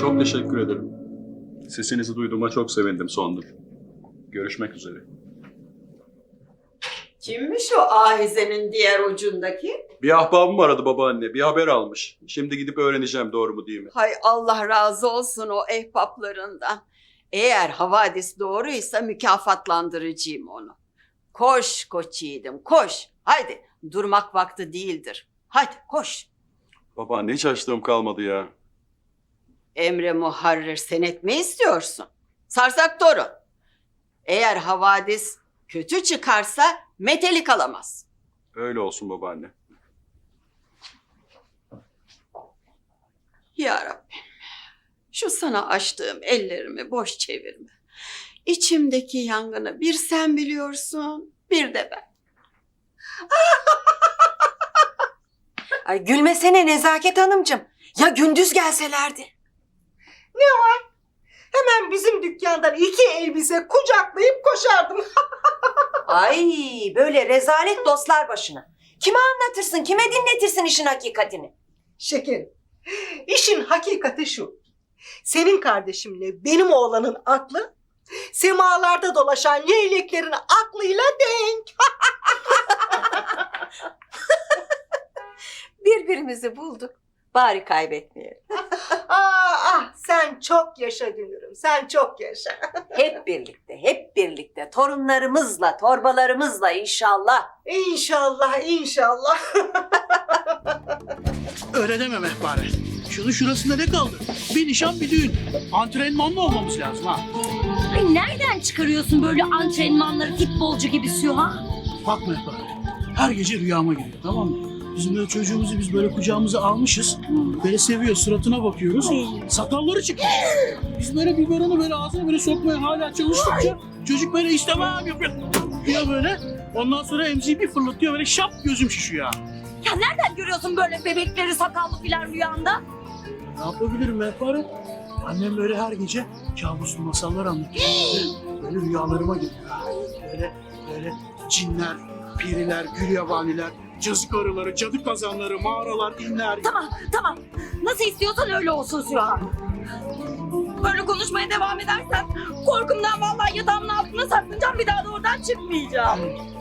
Çok teşekkür ederim. Sesinizi duyduğuma çok sevindim Sondur. Görüşmek üzere. Kimmiş o ahizenin diğer ucundaki? Bir ahbabım aradı babaanne. Bir haber almış. Şimdi gidip öğreneceğim doğru mu değil mi? Hay Allah razı olsun o ehbaplarından. Eğer havadis doğruysa mükafatlandıracağım onu. Koş koç yiğidim koş. Haydi durmak vakti değildir. Hadi koş. Babaanne hiç açlığım kalmadı ya. Emre muharrir senet mi istiyorsun? Sarsak torun. Eğer havadis kötü çıkarsa metelik alamaz. Öyle olsun babaanne. Ya Rabbim, şu sana açtığım ellerimi boş çevirme. İçimdeki yangını bir sen biliyorsun, bir de ben. Ay gülmesene Nezaket Hanımcığım. Ya gündüz gelselerdi. Hemen bizim dükkandan iki elbise kucaklayıp koşardım. Ay böyle rezalet dostlar başına. Kime anlatırsın, kime dinletirsin işin hakikatini? Şekerim, işin hakikati şu. Senin kardeşimle benim oğlanın aklı, semalarda dolaşan leyleklerin aklıyla denk. Birbirimizi bulduk. Bari kaybetmeyelim. Ah, ah, sen çok yaşa Dünürüm, sen çok yaşa. Hep birlikte, hep birlikte. Torunlarımızla, torbalarımızla inşallah. İnşallah, inşallah. Öyle deme Mehpare. Şunun şurasında ne kaldı? Bir nişan bir düğün. Antrenmanlı olmamız lazım ha. Ay nereden çıkarıyorsun böyle antrenmanları futbolcu gibi Süha? Bak Mehpare. Her gece rüyama giriyor tamam mı? Bizim böyle çocuğumuzu biz böyle kucağımıza almışız. Böyle seviyor suratına bakıyoruz. Sakalları çıkmış. Biz böyle biberonu böyle ağzına böyle sokmaya hala çalıştıkça çocuk böyle istemem yapıyor. Ya böyle. Ondan sonra emziği bir fırlatıyor böyle şap gözüm şişiyor. Ya nereden görüyorsun böyle bebekleri sakallı filan rüyanda? Ne yapabilirim Mehpare? Annem böyle her gece kabuslu masallar anlatıyor. Böyle rüyalarıma geliyor. Böyle, böyle cinler, piriler, gül yabaniler, cazık arıları, cadı kazanları, mağaralar, inler. Tamam tamam. Nasıl istiyorsan öyle olsun Süha. Böyle konuşmaya devam edersen korkumdan vallahi yatağımın altına saklanacağım bir daha da oradan çıkmayacağım.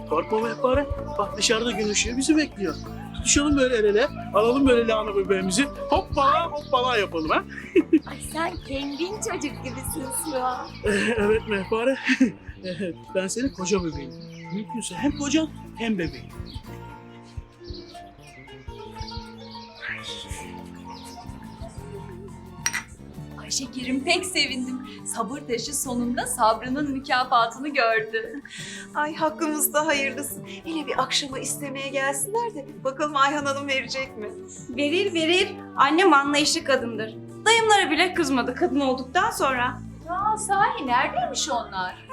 Korkma Mehpare. Bak dışarıda gün ışığı bizi bekliyor. Tutuşalım böyle el ele, alalım böyle lahana bebeğimizi. Hoppala hoppala yapalım ha. Ay sen kendin çocuk gibisin Süha. evet Mehpare. ben senin koca bebeğim. Mümkünse hem kocan hem bebeğim. Ay şekerim pek sevindim. Sabır taşı sonunda sabrının mükafatını gördü. Ay hakkımızda hayırlısı. Hele bir akşama istemeye gelsinler de bakalım Ayhan Hanım verecek mi? Verir verir. Annem anlayışlı kadındır. Dayımlara bile kızmadı kadın olduktan sonra. Aa sahi neredeymiş onlar?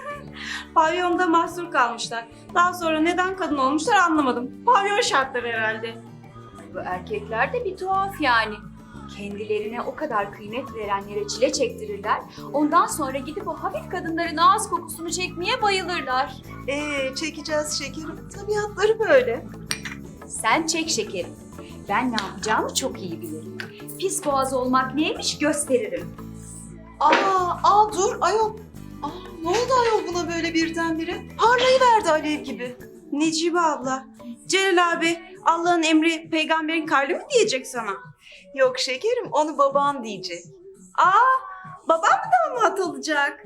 Pavyonda mahsur kalmışlar. Daha sonra neden kadın olmuşlar anlamadım. Pavyon şartları herhalde. Bu erkekler de bir tuhaf yani. Kendilerine o kadar kıymet verenlere çile çektirirler. Ondan sonra gidip o hafif kadınların ağız kokusunu çekmeye bayılırlar. Ee çekeceğiz şekerim. Tabiatları böyle. Sen çek şekerim. Ben ne yapacağımı çok iyi bilirim. Pis boğaz olmak neymiş gösteririm. Aa, aa dur ayol. Aa, ne oldu ayol buna böyle birdenbire? Parlayıverdi alev gibi. Necibe abla. Celal abi Allah'ın emri peygamberin kalbi mi diyecek sana? Yok şekerim onu baban diyecek. Aa babam mı damat olacak?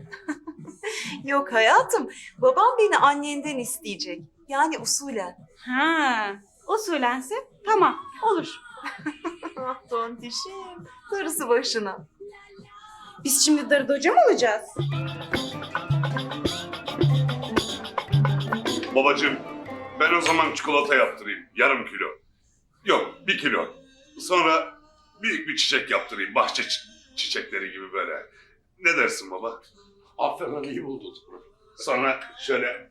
Yok hayatım babam beni annenden isteyecek. Yani usulen. Ha, usulense tamam olur. Ah tontişim. Darısı başına. Biz şimdi darı doca mı olacağız? Babacığım, ben o zaman çikolata yaptırayım. Yarım kilo. Yok, bir kilo. Sonra büyük bir çiçek yaptırayım. Bahçe çi- çiçekleri gibi böyle. Ne dersin baba? Aferin iyi buldun. Sonra şöyle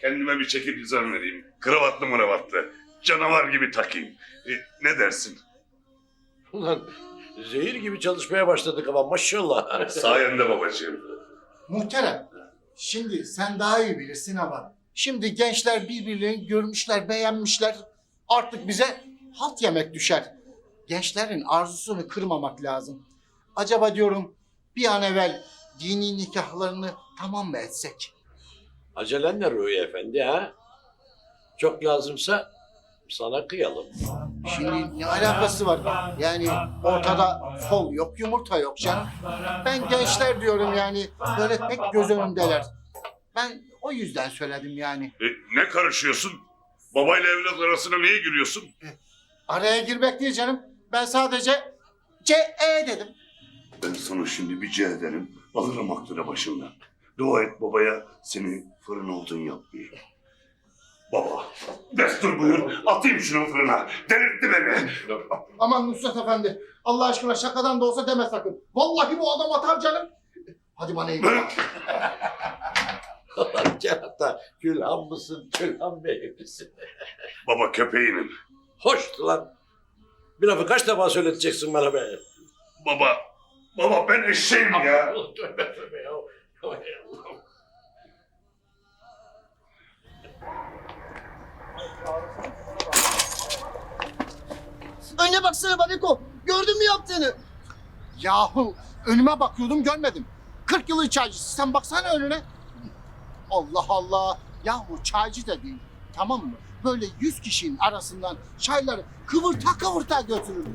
kendime bir çeki düzen vereyim. Kravatlı mıravatlı. Canavar gibi takayım. E, ne dersin? Ulan zehir gibi çalışmaya başladık ama maşallah. Sayende babacığım. Muhterem. Şimdi sen daha iyi bilirsin ama şimdi gençler birbirlerini görmüşler, beğenmişler. Artık bize halt yemek düşer. Gençlerin arzusunu kırmamak lazım. acaba diyorum bir an evvel dini nikahlarını tamam mı etsek? Acelen ne Ruhi Efendi ha? Çok lazımsa sana kıyalım. Şimdi ne alakası var? Yani ortada fol yok, yumurta yok canım. Ben gençler diyorum yani böyle pek göz önündeler. Ben o yüzden söyledim yani. E, ne karışıyorsun? Babayla evlat arasına niye giriyorsun? Araya girmek değil canım. Ben sadece C-E dedim. Ben sana şimdi bir C ederim. Alırım aklını başından. Dua et babaya seni fırın oldun yapmayayım. Baba, destur buyur. Atayım şunu fırına. Delirtti beni. Aman Nusret Efendi. Allah aşkına şakadan da olsa deme sakın. Vallahi bu adam atar canım. Hadi bana iyi bak. Ulan kerata Gülhan mısın, Gülhan Bey misin? Baba köpeğinim. Hoştu lan. Bir lafı kaç defa söyleteceksin bana be? Baba, baba ben eşeğim ya. Tövbe tövbe ya. Önüne baksana Babiko. Gördün mü yaptığını? Yahu önüme bakıyordum görmedim. 40 yılın çaycısı sen baksana önüne. Allah Allah. Yahu çaycı da. Tamam mı? Böyle 100 kişinin arasından çayları kıvırta kıvırta götürür.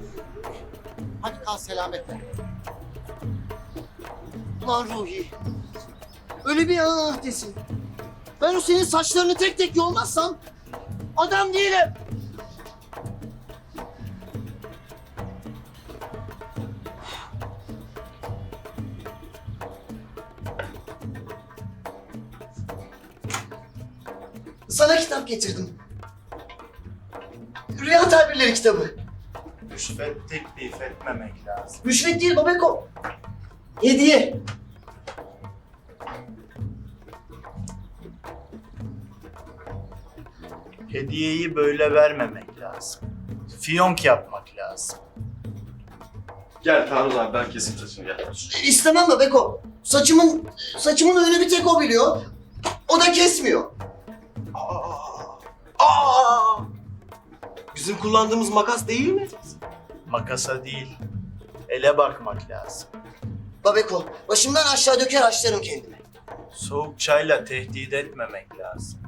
Hadi kal selametle. Lan Ruhi. Öyle bir ah desin. Ben o senin saçlarını tek tek yolmazsam adam değilim. Sana kitap getirdim. Rüya tabirleri kitabı. Rüşvet teklif etmemek lazım. Rüşvet değil Babeko. Hediye. Hediyeyi böyle vermemek lazım. Fiyonk yapmak lazım. Gel Tanrı abi ben kesin saçını gel. İstemem Babeko. Saçımın saçımın önünü bir tek o biliyor. O da kesmiyor. Bizim kullandığımız makas değil mi? Makasa değil, ele bakmak lazım. Babeko, başımdan aşağı döker açlarım kendimi. Soğuk çayla tehdit etmemek lazım.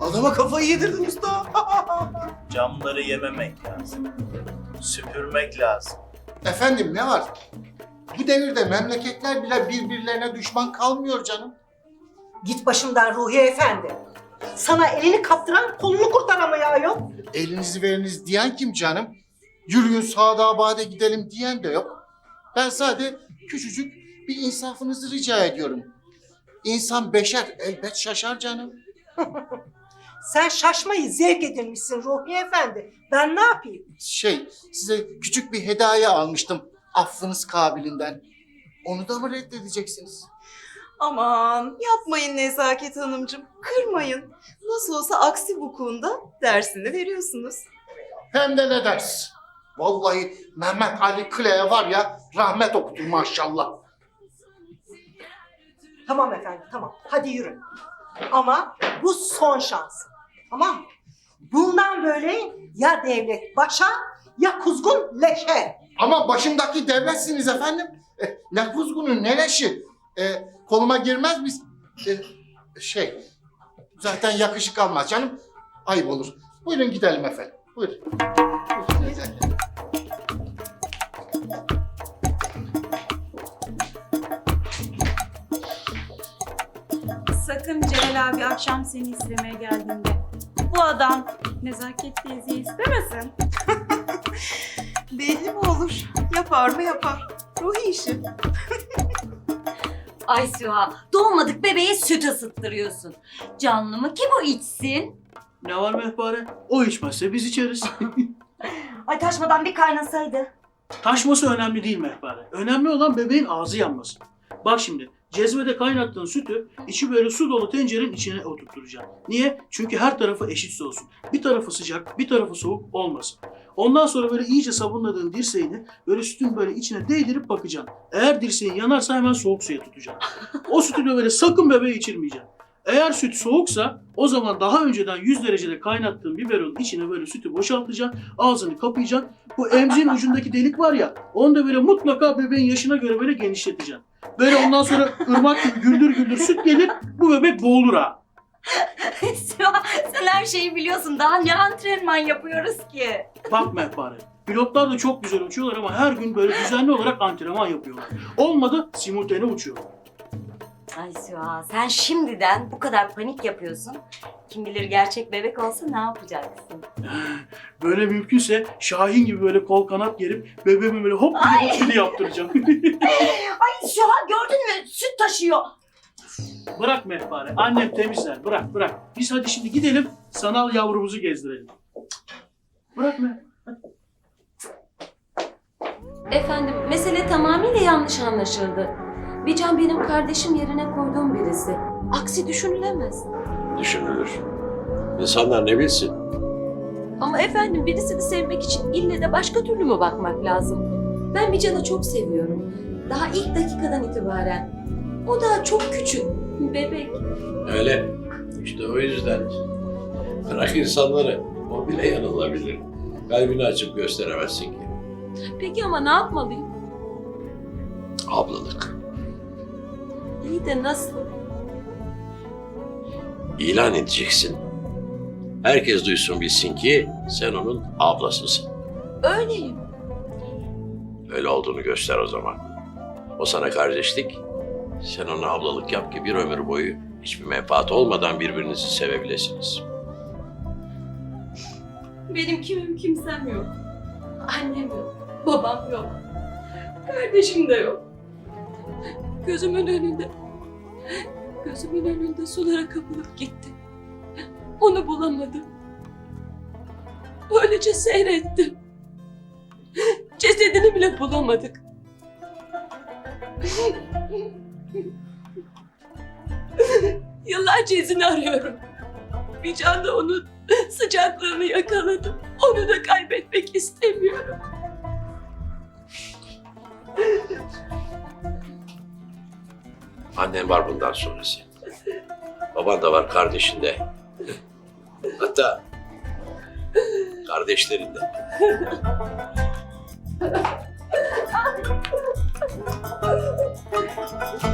Adama kafayı yedirdin usta. Camları yememek lazım. Süpürmek lazım. Efendim ne var? Bu devirde memleketler bile birbirlerine düşman kalmıyor canım. Git başımdan Ruhi Efendi. Sana elini kaptıran kolunu kurtaramıyor ayol. Elinizi veriniz diyen kim canım? Yürüyün sağda bade gidelim diyen de yok. Ben sadece küçücük bir insafınızı rica ediyorum. İnsan beşer elbet şaşar canım. Sen şaşmayı zevk edinmişsin Ruhi Efendi. Ben ne yapayım? Şey size küçük bir hediye almıştım affınız kabilinden. Onu da mı reddedeceksiniz? Aman yapmayın Nezaket Hanımcığım. Kırmayın. Nasıl olsa aksi vukuunda dersini veriyorsunuz. Hem de ne ders? Vallahi Mehmet Ali Kıle'ye var ya rahmet okutur maşallah. Tamam efendim tamam. Hadi yürü. Ama bu son şans. Tamam mı? Bundan böyle ya devlet başa ya kuzgun leşe. Ama başımdaki devletsiniz efendim. E, ne kuzgunu ne leşi. E, koluma girmez mi? E, şey zaten yakışık almaz canım. Ayıp olur. Buyurun gidelim efendim. Buyurun. Buyurun. Sakın Celal abi akşam seni istemeye geldiğinde bu adam nezaket teyzeyi istemesin. Belli mi olur? Yapar mı yapar. Ruhi işi. Ay Süha, doğmadık bebeğe süt ısıttırıyorsun. Canlı mı ki bu içsin? Ne var mehpare? O içmezse biz içeriz. Ay taşmadan bir kaynasaydı. Taşması önemli değil mehpare. Önemli olan bebeğin ağzı yanması. Bak şimdi Cezvede kaynattığın sütü içi böyle su dolu tencerenin içine oturtturacaksın. Niye? Çünkü her tarafı eşit soğusun. Bir tarafı sıcak, bir tarafı soğuk olmasın. Ondan sonra böyle iyice sabunladığın dirseğini böyle sütün böyle içine değdirip bakacaksın. Eğer dirseğin yanarsa hemen soğuk suya tutacaksın. O sütü de böyle sakın bebeğe içirmeyeceksin. Eğer süt soğuksa o zaman daha önceden 100 derecede kaynattığın biberonun içine böyle sütü boşaltacaksın. Ağzını kapayacaksın. Bu emziğin ucundaki delik var ya onu da böyle mutlaka bebeğin yaşına göre böyle genişleteceksin. Böyle ondan sonra ırmak gibi güldür güldür süt gelir bu bebek boğulur ha. Süha sen her şeyi biliyorsun. Daha ne antrenman yapıyoruz ki? Bak mehpare. Pilotlar da çok güzel uçuyorlar ama her gün böyle düzenli olarak antrenman yapıyorlar. Olmadı simultane uçuyorlar. Ay Süha sen şimdiden bu kadar panik yapıyorsun. Kim bilir gerçek bebek olsa ne yapacaksın? Böyle mümkünse Şahin gibi böyle kol kanat gerip bebeğime böyle hop diye hop diye yaptıracağım. Ay Süha gördün mü? Süt taşıyor. bırak mehpare. Annem temizler. Bırak bırak. Biz hadi şimdi gidelim sanal yavrumuzu gezdirelim. Bırak mehpare. Efendim, mesele tamamıyla yanlış anlaşıldı. Bican benim kardeşim yerine koyduğum birisi. Aksi düşünülemez. Düşünülür. İnsanlar ne bilsin? Ama efendim birisini sevmek için ille de başka türlü mü bakmak lazım? Ben Bican'ı çok seviyorum. Daha ilk dakikadan itibaren. O daha çok küçük, bebek. Öyle. İşte o yüzden. Bırak insanları. O bile yanılabilir. Kalbini açıp gösteremezsin ki. Peki ama ne yapmalıyım? Ablalık. İyi de nasıl? İlan edeceksin. Herkes duysun bilsin ki sen onun ablasısın. Öyleyim. Öyle olduğunu göster o zaman. O sana kardeşlik, sen ona ablalık yap ki bir ömür boyu hiçbir menfaat olmadan birbirinizi sevebilirsiniz. Benim kimim kimsem yok. Annem yok, babam yok. Kardeşim de yok. Gözümün önünde, gözümün önünde sulara kapılıp gitti. Onu bulamadım. Öylece seyrettim. Cesedini bile bulamadık. Yıllarca izini arıyorum. Bir can da onun sıcaklığını yakaladım. Onu da Annem var bundan sonrası. Baban da var kardeşinde. Hatta kardeşlerinde.